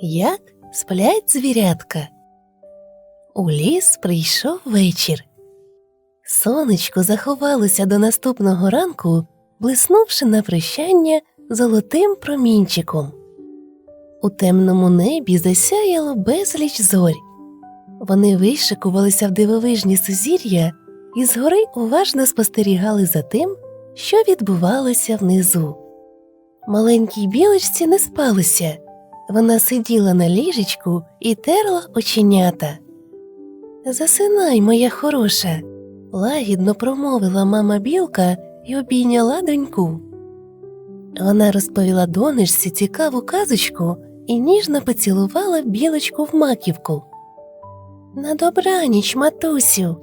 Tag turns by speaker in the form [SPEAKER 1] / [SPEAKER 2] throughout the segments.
[SPEAKER 1] Як сплять звірятка. У ліс прийшов вечір. Сонечко заховалося до наступного ранку, блиснувши на прощання золотим промінчиком. У темному небі засяяло безліч зорь. Вони вишикувалися в дивовижні сузір'я і згори уважно спостерігали за тим, що відбувалося внизу. Маленькій білочці не спалося. Вона сиділа на ліжечку і терла оченята. Засинай, моя хороша, лагідно промовила мама білка і обійняла доньку. Вона розповіла донечці цікаву казочку і ніжно поцілувала білочку в маківку. На добраніч, матусю,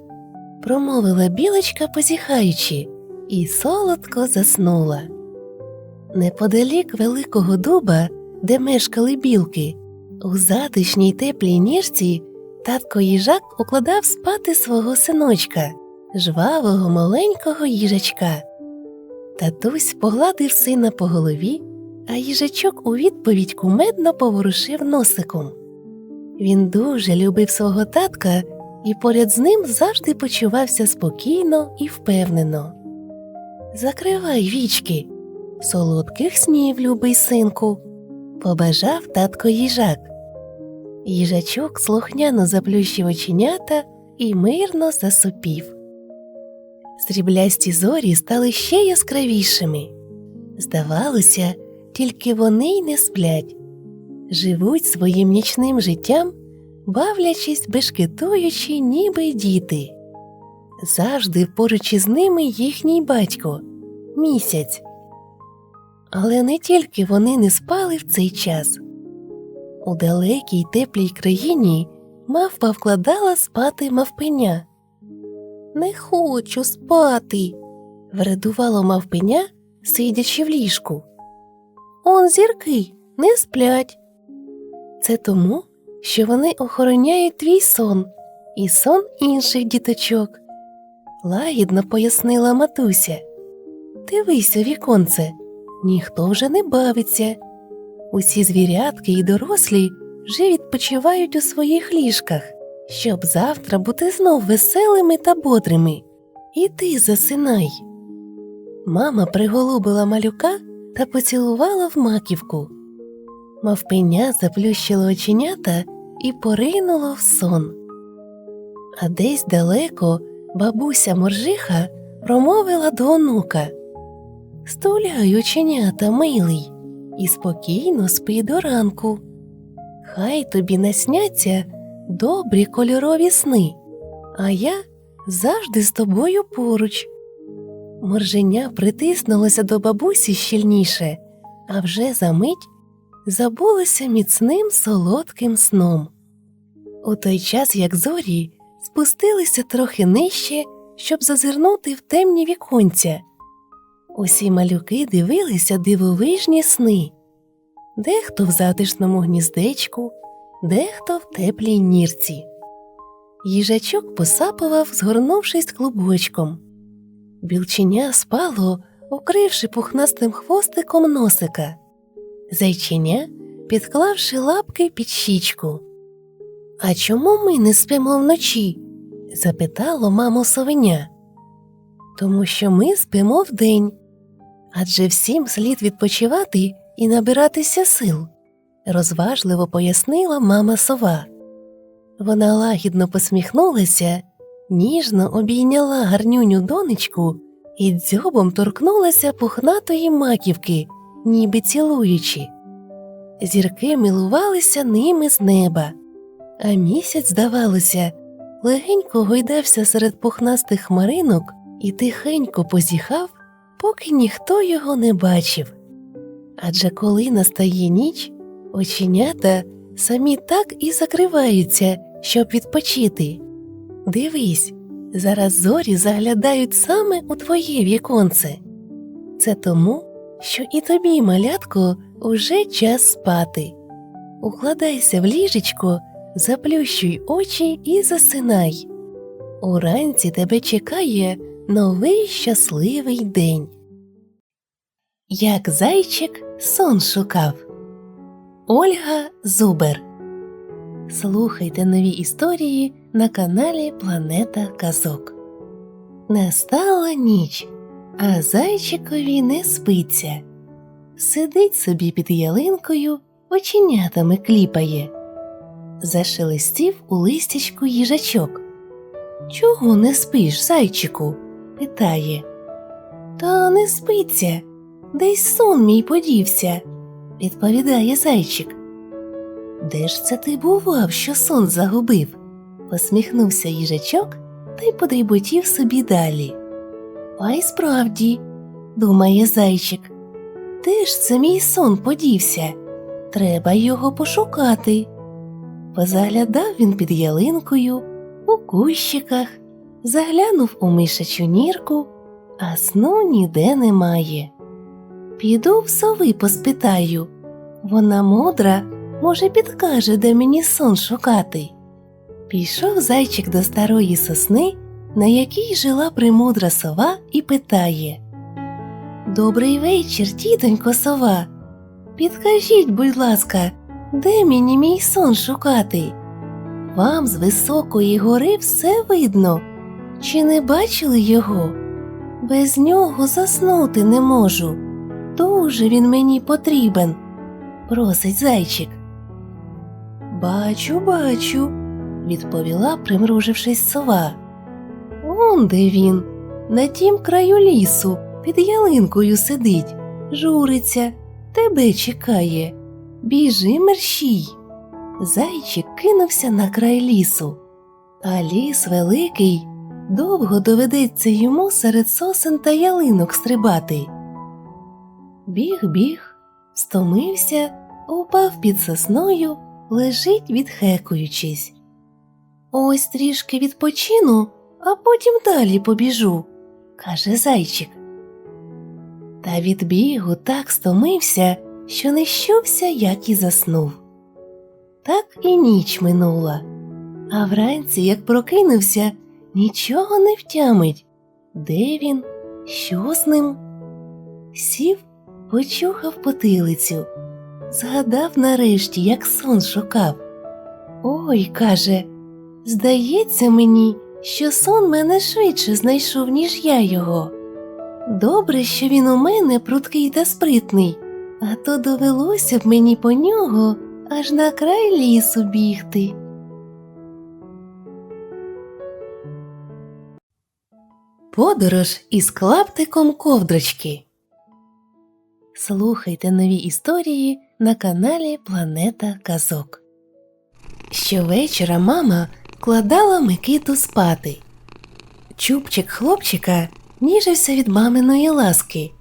[SPEAKER 1] промовила білочка, позіхаючи, і солодко заснула. Неподалік великого дуба, де мешкали білки, у затишній теплій ніжці татко їжак укладав спати свого синочка, жвавого маленького їжачка. Татусь погладив сина по голові, а їжачок у відповідь кумедно поворушив носиком. Він дуже любив свого татка і поряд з ним завжди почувався спокійно і впевнено. Закривай вічки, солодких снів, любий синку, побажав татко їжак. Їжачок слухняно заплющив оченята і мирно засопів. Сріблясті зорі стали ще яскравішими. Здавалося, тільки вони й не сплять, живуть своїм нічним життям, бавлячись, бешкетуючи, ніби діти. Завжди поруч із ними їхній батько місяць. Але не тільки вони не спали в цей час. У далекій теплій країні мавпа вкладала спати мавпеня. Не хочу спати, вредувало мавпеня, сидячи в ліжку. Он зірки не сплять. Це тому, що вони охороняють твій сон і сон інших діточок. Лагідно пояснила матуся. Дивись у віконце, ніхто вже не бавиться. Усі звірятки і дорослі вже відпочивають у своїх ліжках, щоб завтра бути знов веселими та бодрими. І ти засинай. Мама приголубила малюка та поцілувала в маківку. Мавпеня заплющило оченята і поринуло в сон. А десь далеко бабуся моржиха промовила до онука Стуляй оченята, милий, і спокійно спи до ранку. Хай тобі насняться добрі кольорові сни, а я завжди з тобою поруч. Морженя притиснулося до бабусі щільніше, а вже за мить забулося міцним солодким сном. У той час, як зорі, спустилися трохи нижче, щоб зазирнути в темні віконця. Усі малюки дивилися дивовижні сни дехто в затишному гніздечку, дехто в теплій нірці. Їжачок посапував, згорнувшись клубочком. Білченя спало, укривши пухнастим хвостиком носика, зайченя, підклавши лапки під щічку. А чому ми не спимо вночі? запитало мамо совеня. Тому що ми спимо вдень, адже всім слід відпочивати і набиратися сил, розважливо пояснила мама сова. Вона лагідно посміхнулася, ніжно обійняла гарнюню донечку і дзьобом торкнулася пухнатої маківки, ніби цілуючи. Зірки милувалися ними з неба, а місяць, здавалося, легенько гойдався серед пухнастих хмаринок і тихенько позіхав, поки ніхто його не бачив. Адже коли настає ніч, оченята самі так і закриваються, щоб відпочити. Дивись, зараз зорі заглядають саме у твоє віконце. Це тому, що і тобі, малятко, уже час спати. Укладайся в ліжечко, заплющуй очі і засинай. Уранці тебе чекає новий щасливий день. Як зайчик сон шукав. Ольга Зубер. Слухайте нові історії на каналі Планета Казок. Настала ніч, а зайчикові не спиться. Сидить собі під ялинкою, оченятами кліпає. Зашелестів у листячку їжачок. Чого не спиш, зайчику? Питає. Та не спиться, десь сон мій подівся, відповідає зайчик. Де ж це ти бував, що сон загубив? посміхнувся їжачок та й подріботів собі далі. А справді, думає зайчик, де ж це мій сон подівся? Треба його пошукати. Позаглядав він під ялинкою, у кущиках, заглянув у мишачу нірку, а сну ніде немає. Піду в сови поспитаю. Вона мудра, може, підкаже, де мені сон шукати. Пішов зайчик до старої сосни, на якій жила примудра сова, і питає Добрий вечір, тітонько сова. Підкажіть, будь ласка, де мені мій сон шукати? Вам з високої гори все видно. Чи не бачили його? Без нього заснути не можу. Дуже він мені потрібен, просить зайчик. Бачу, бачу, відповіла, примружившись сова. Он де він, на тім краю лісу, під ялинкою сидить, журиться, тебе чекає. Біжи, мерщій. Зайчик кинувся на край лісу, а ліс великий, довго доведеться йому серед сосен та ялинок стрибати. Біг, біг, стомився, упав під сосною, лежить, відхекуючись. Ось трішки відпочину, а потім далі побіжу, каже зайчик. Та від бігу так стомився, що не щувся, як і заснув. Так і ніч минула, а вранці, як прокинувся, нічого не втямить. Де він? Що з ним? Сів, почухав потилицю, згадав нарешті, як сон шукав. Ой, каже, здається мені, що сон мене швидше знайшов, ніж я його. Добре, що він у мене пруткий та спритний, а то довелося б мені по нього аж на край лісу бігти. Подорож із клаптиком ковдрочки. Слухайте нові історії на каналі Планета Казок. Щовечора мама кладала Микиту спати. Чубчик хлопчика ніжився від маминої ласки.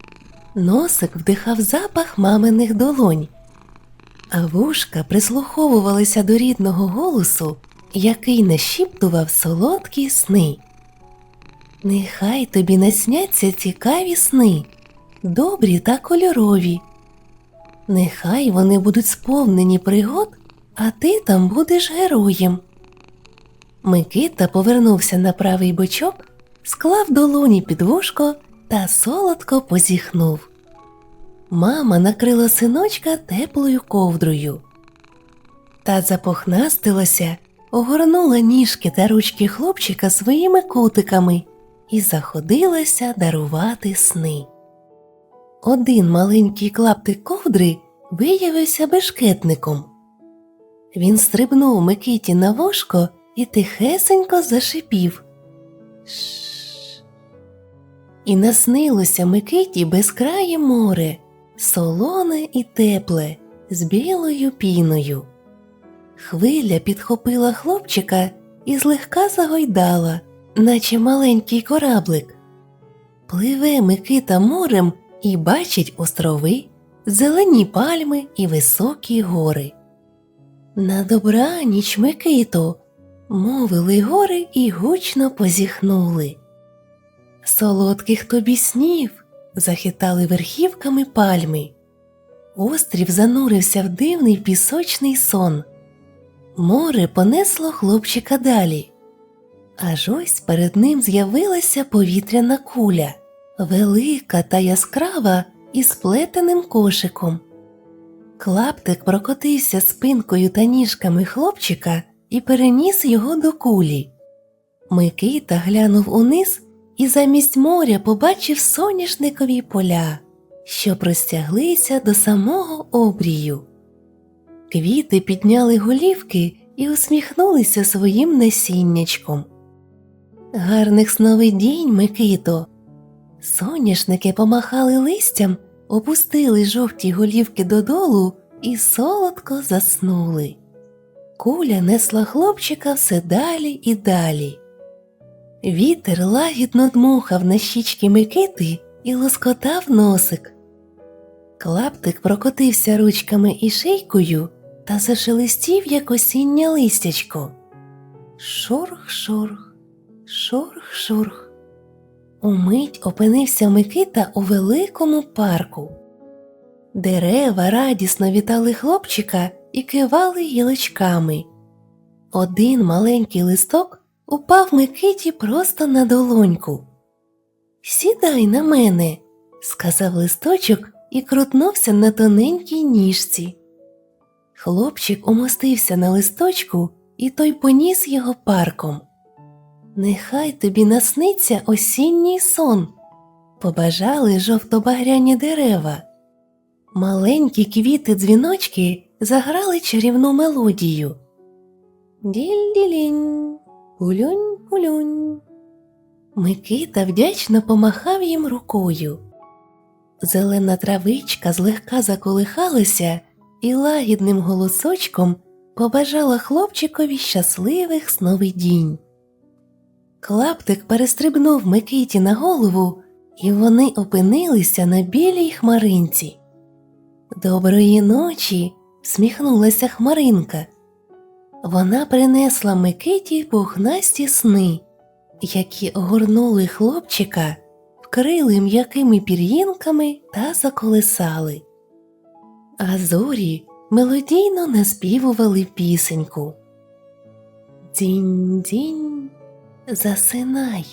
[SPEAKER 1] Носик вдихав запах маминих долонь, а вушка прислуховувалися до рідного голосу, який нашіптував солодкі сни. Нехай тобі насняться цікаві сни, добрі та кольорові. Нехай вони будуть сповнені пригод, а ти там будеш героєм. Микита повернувся на правий бочок, склав долоні під вушко та солодко позіхнув. Мама накрила синочка теплою ковдрою. Та запохнастилася, огорнула ніжки та ручки хлопчика своїми кутиками і заходилася дарувати сни. Один маленький клаптик ковдри виявився бешкетником. Він стрибнув Микиті на вушко і тихесенько зашипів. І наснилося Микиті безкрає море, солоне і тепле, з білою піною. Хвиля підхопила хлопчика і злегка загойдала, наче маленький кораблик. Пливе Микита морем і бачить острови, зелені пальми і високі гори. На добраніч, Микито, мовили гори і гучно позіхнули. Солодких тобі снів захитали верхівками пальми. Острів занурився в дивний пісочний сон. Море понесло хлопчика далі. Аж ось перед ним з'явилася повітряна куля, велика та яскрава із плетеним кошиком. Клаптик прокотився спинкою та ніжками хлопчика і переніс його до кулі. Микита глянув униз і замість моря побачив соняшникові поля, що простяглися до самого обрію. Квіти підняли голівки і усміхнулися своїм насіннячком. Гарних сновидінь, Микито. Соняшники помахали листям, опустили жовті голівки додолу і солодко заснули. Куля несла хлопчика все далі і далі. Вітер лагідно дмухав на щічки Микити і лоскотав носик. Клаптик прокотився ручками і шийкою та зашелестів, як осіннє листячко. Шорх-шорх, шорх-шорх. Умить опинився Микита у великому парку. Дерева радісно вітали хлопчика і кивали гілочками. Один маленький листок упав Микиті просто на долоньку. Сідай на мене, сказав листочок і крутнувся на тоненькій ніжці. Хлопчик умостився на листочку, і той поніс його парком. Нехай тобі насниться осінній сон, побажали жовто-багряні дерева. Маленькі квіти дзвіночки заграли чарівну мелодію. Діль-ділінь, гулюнь-гулюнь. Микита вдячно помахав їм рукою. Зелена травичка злегка заколихалася і лагідним голосочком побажала хлопчикові щасливих сновидінь. Клаптик перестрибнув Микиті на голову, і вони опинилися на білій хмаринці. Доброї ночі, сміхнулася хмаринка. Вона принесла Микиті пухнасті сни, які огорнули хлопчика, вкрили м'якими пір'їнками та заколисали. А зорі мелодійно наспівували пісеньку. Дзінь-дзінь, засинай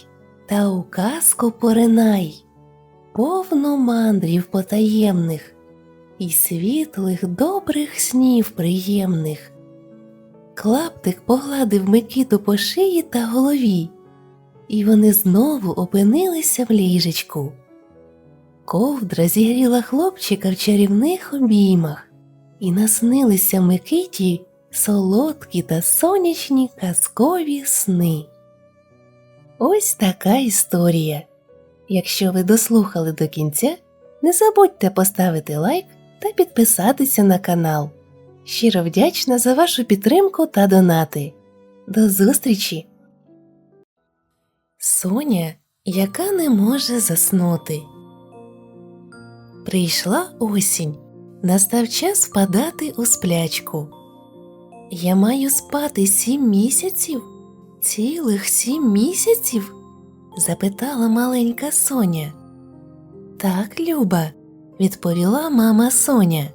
[SPEAKER 1] та у казку поринай, повно мандрів потаємних і світлих добрих снів приємних. Клаптик погладив Микиту по шиї та голові, і вони знову опинилися в ліжечку. Ковдра зігріла хлопчика в чарівних обіймах, і наснилися Микиті солодкі та сонячні казкові сни. Ось така історія. Якщо ви дослухали до кінця, не забудьте поставити лайк та підписатися на канал. Щиро вдячна за вашу підтримку та донати. До зустрічі! Соня, яка не може заснути. Прийшла осінь. Настав час впадати у сплячку. Я маю спати сім місяців? Цілих сім місяців? запитала маленька Соня. Так, Люба, відповіла мама Соня.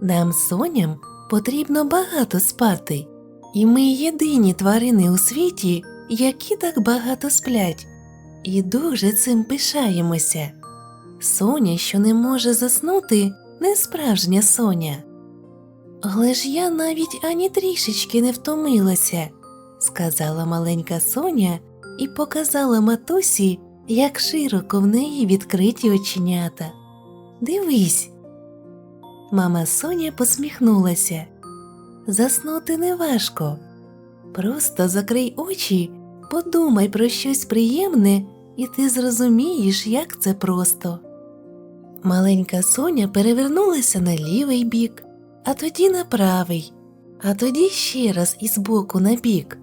[SPEAKER 1] Нам соням потрібно багато спати, і ми єдині тварини у світі, які так багато сплять, і дуже цим пишаємося. Соня, що не може заснути, не справжня Соня. Але ж я навіть ані трішечки не втомилася, сказала маленька Соня і показала матусі, як широко в неї відкриті оченята. Дивись. Мама Соня посміхнулася. Заснути не важко. Просто закрий очі, подумай про щось приємне, і ти зрозумієш, як це просто. Маленька Соня перевернулася на лівий бік, а тоді на правий, а тоді ще раз із боку на бік.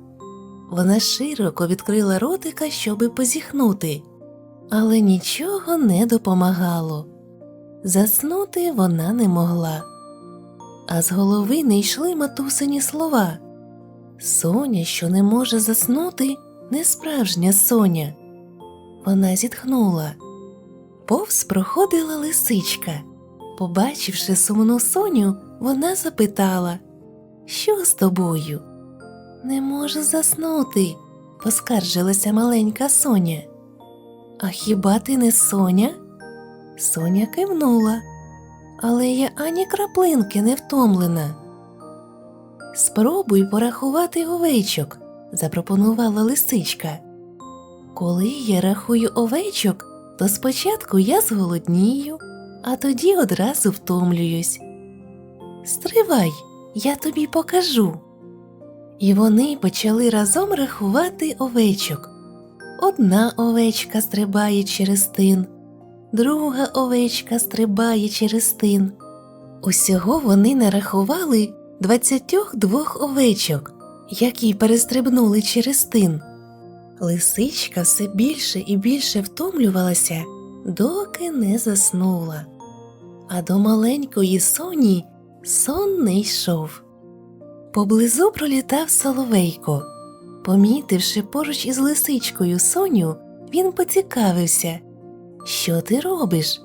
[SPEAKER 1] Вона широко відкрила ротика, щоби позіхнути, але нічого не допомагало. Заснути вона не могла. А з голови не йшли матусині слова. Соня, що не може заснути, не справжня Соня. Вона зітхнула. Повз проходила лисичка. Побачивши сумну Соню, вона запитала Що з тобою? Не можу заснути, поскаржилася маленька Соня. А хіба ти не Соня? Соня кивнула. але я ані краплинки не втомлена. Спробуй порахувати овечок, запропонувала лисичка. Коли я рахую овечок, то спочатку я зголоднію, а тоді одразу втомлююсь. Стривай, я тобі покажу. І вони почали разом рахувати овечок. Одна овечка стрибає через тин, друга овечка стрибає через тин. Усього вони нарахували 22 овечок, які перестрибнули через тин. Лисичка все більше і більше втомлювалася, доки не заснула. А до маленької соні сон не йшов. Поблизу пролітав соловейко. Помітивши поруч із лисичкою Соню, він поцікавився Що ти робиш?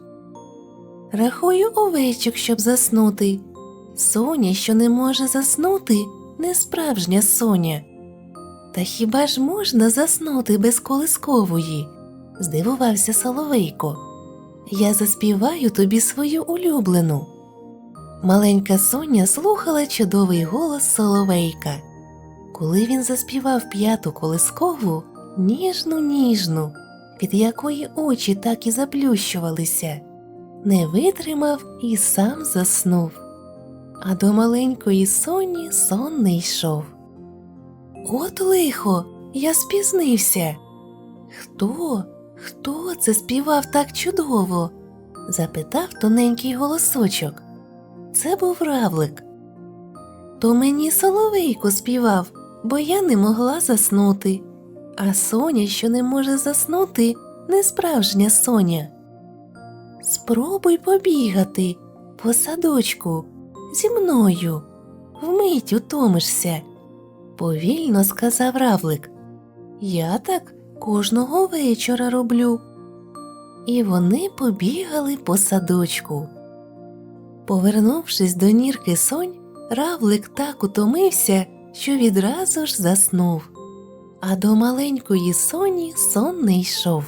[SPEAKER 1] Рахую овечок, щоб заснути. Соня, що не може заснути, не справжня соня. Та хіба ж можна заснути без колискової? здивувався Соловейко. Я заспіваю тобі свою улюблену. Маленька Соня слухала чудовий голос Соловейка. Коли він заспівав п'яту колискову, ніжну, ніжну, від якої очі так і заплющувалися, не витримав і сам заснув. А до маленької Соні сон не йшов. От лихо, я спізнився. Хто, хто це співав так чудово? запитав тоненький голосочок. Це був равлик. То мені соловейко співав, бо я не могла заснути. А Соня, що не може заснути, не справжня Соня. Спробуй побігати по садочку зі мною, вмить утомишся, повільно сказав равлик. Я так кожного вечора роблю. І вони побігали по садочку. Повернувшись до нірки сонь, равлик так утомився, що відразу ж заснув, а до маленької соні сон не йшов.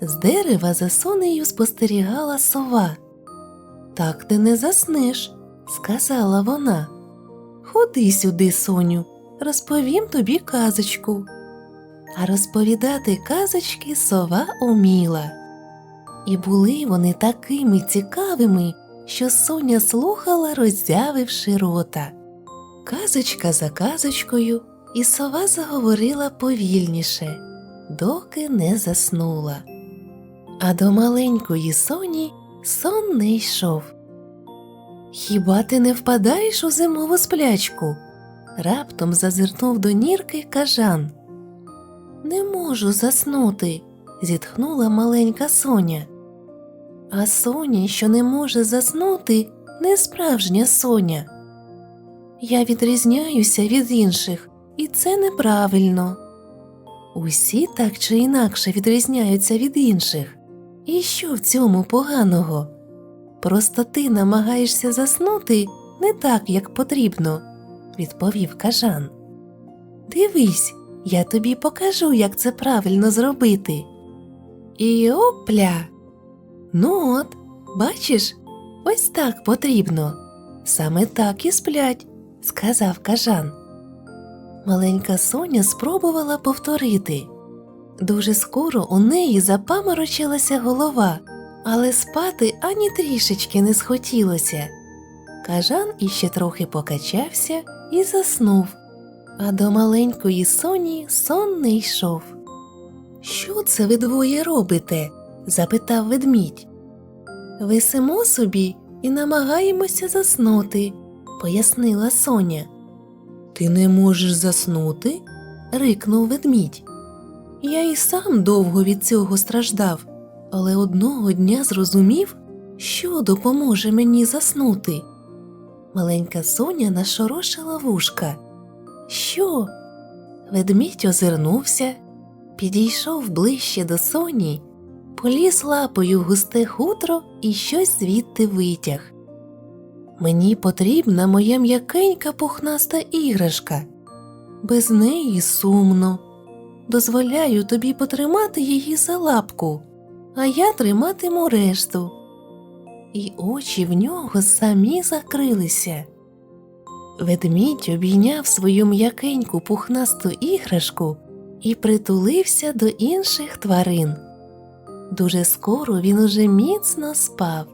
[SPEAKER 1] З дерева за сонею спостерігала сова. Так ти не заснеш, сказала вона. Ходи сюди, соню, розповім тобі казочку. А розповідати казочки сова уміла. І були вони такими цікавими, що Соня слухала, роззявивши рота. Казочка за казочкою, і сова заговорила повільніше, доки не заснула. А до маленької соні сон не йшов. Хіба ти не впадаєш у зимову сплячку? раптом зазирнув до нірки кажан. Не можу заснути, зітхнула маленька Соня. А Соня, що не може заснути, не справжня Соня. Я відрізняюся від інших, і це неправильно. Усі так чи інакше відрізняються від інших. І що в цьому поганого? Просто ти намагаєшся заснути не так, як потрібно, відповів кажан. Дивись, я тобі покажу, як це правильно зробити. І опля. Ну от, бачиш, ось так потрібно. Саме так і сплять, сказав кажан. Маленька Соня спробувала повторити. Дуже скоро у неї запаморочилася голова, але спати ані трішечки не схотілося. Кажан іще трохи покачався і заснув, а до маленької Соні сон не йшов. Що це ви двоє робите? Запитав ведмідь. Висимо собі і намагаємося заснути, пояснила Соня. Ти не можеш заснути? рикнув ведмідь. Я і сам довго від цього страждав, але одного дня зрозумів, що допоможе мені заснути. Маленька Соня нашорошила вушка. Що? Ведмідь озирнувся, підійшов ближче до Соні, поліз лапою в густе хутро і щось звідти витяг. Мені потрібна моя м'якенька пухнаста іграшка. Без неї сумно. Дозволяю тобі потримати її за лапку, а я триматиму решту. і очі в нього самі закрилися. Ведмідь обійняв свою м'якеньку пухнасту іграшку і притулився до інших тварин. Дуже скоро він уже міцно спав.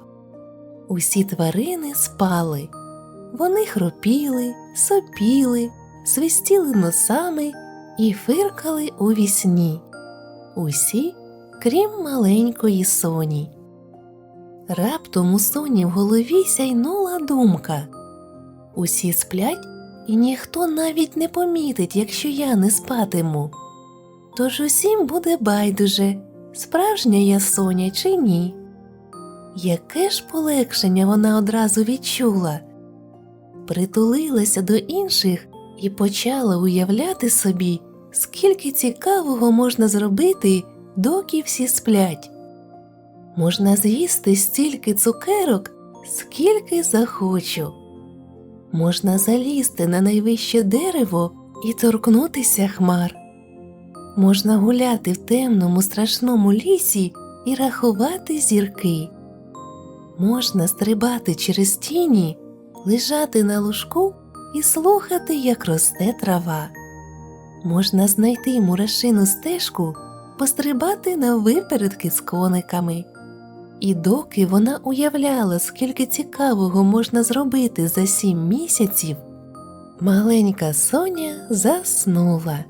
[SPEAKER 1] Усі тварини спали. Вони хропіли, сопіли, свистіли носами і фиркали у вісні. Усі, крім маленької соні. Раптом у соні в голові сяйнула думка. Усі сплять, і ніхто навіть не помітить, якщо я не спатиму. Тож усім буде байдуже, справжня я соня чи ні. Яке ж полегшення вона одразу відчула, притулилася до інших і почала уявляти собі, скільки цікавого можна зробити, доки всі сплять. Можна з'їсти стільки цукерок, скільки захочу. Можна залізти на найвище дерево і торкнутися хмар. Можна гуляти в темному страшному лісі і рахувати зірки. Можна стрибати через тіні, лежати на лужку і слухати, як росте трава. Можна знайти мурашину стежку, пострибати на випередки з кониками. І доки вона уявляла, скільки цікавого можна зробити за сім місяців, маленька Соня заснула.